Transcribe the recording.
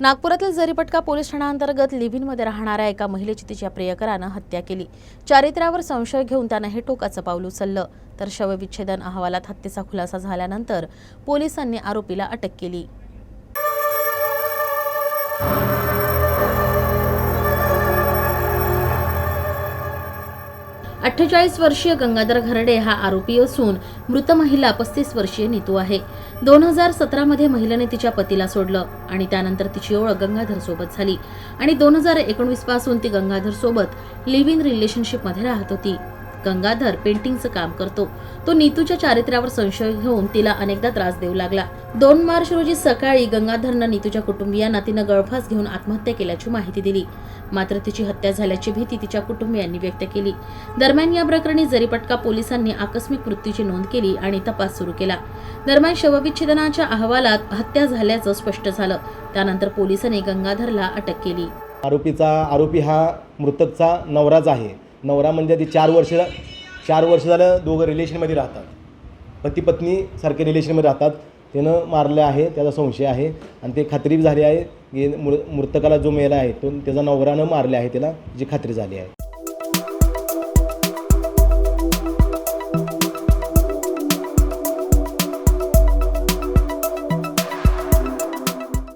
नागपुरातील जरीपटका पोलीस ठाण्याअंतर्गत लिव्हिनमध्ये राहणाऱ्या एका महिलेची तिच्या प्रियकरानं हत्या केली. चारित्र्यावर संशय घेऊन त्यानं हे टोकाचं पाऊल उचललं. तर शवविच्छेदन अहवालात हत्येचा खुलासा झाल्यानंतर पोलिसांनी आरोपीला अटक केली. अठ्ठेचाळीस वर्षीय गंगाधर घरडे हा आरोपी असून मृत महिला पस्तीस वर्षीय नीतू आहे. दोन हजार सतरामध्ये महिलेने तिच्या पतीला सोडलं आणि त्यानंतर तिची ओळख गंगाधर सोबत झाली. आणि दोन हजार एकोणवीसपासून ती गंगाधर सोबत लिव्ह इन रिलेशनशिपमध्ये राहत होती. गंगाधर पेंटिंगचं काम करतो. तो नीतूच्या चारित्र्यावर संशय घेऊन तिला अनेकदा त्रास देऊ लागला. दोन मार्च रोजी सकाळी गंगाधरनं नीतूच्या कुटुंबियांना तिनं गळफास घेऊन आत्महत्या केल्याची माहिती दिली. मात्र तिची हत्या झाल्याची भीती तिच्या कुटुंबियांनी व्यक्त केली. दरम्यान या प्रकरणी जरीपटका पोलिसांनी आकस्मिक मृत्यूची नोंद केली आणि तपास सुरू केला. दरम्यान शवविच्छेदनाच्या अहवालात हत्या झाल्याचं स्पष्ट झालं. त्यानंतर पोलिसांनी गंगाधरला अटक केली. आरोपीचा आरोपी हा मृतकचा नवराच आहे. नवरा म्हणजे ती चार वर्ष चार वर्ष झालं दोघं रिलेशनमध्ये राहतात. पती पत्नी सारखे रिलेशनमध्ये राहतात. त्यानं मारलं आहे त्याचा संशय आहे आणि ते खात्री झाली आहे की मृ मृतकाला जो मेला आहे तो त्याचा नवरानं मारले आहे त्याला जी खात्री झाली आहे.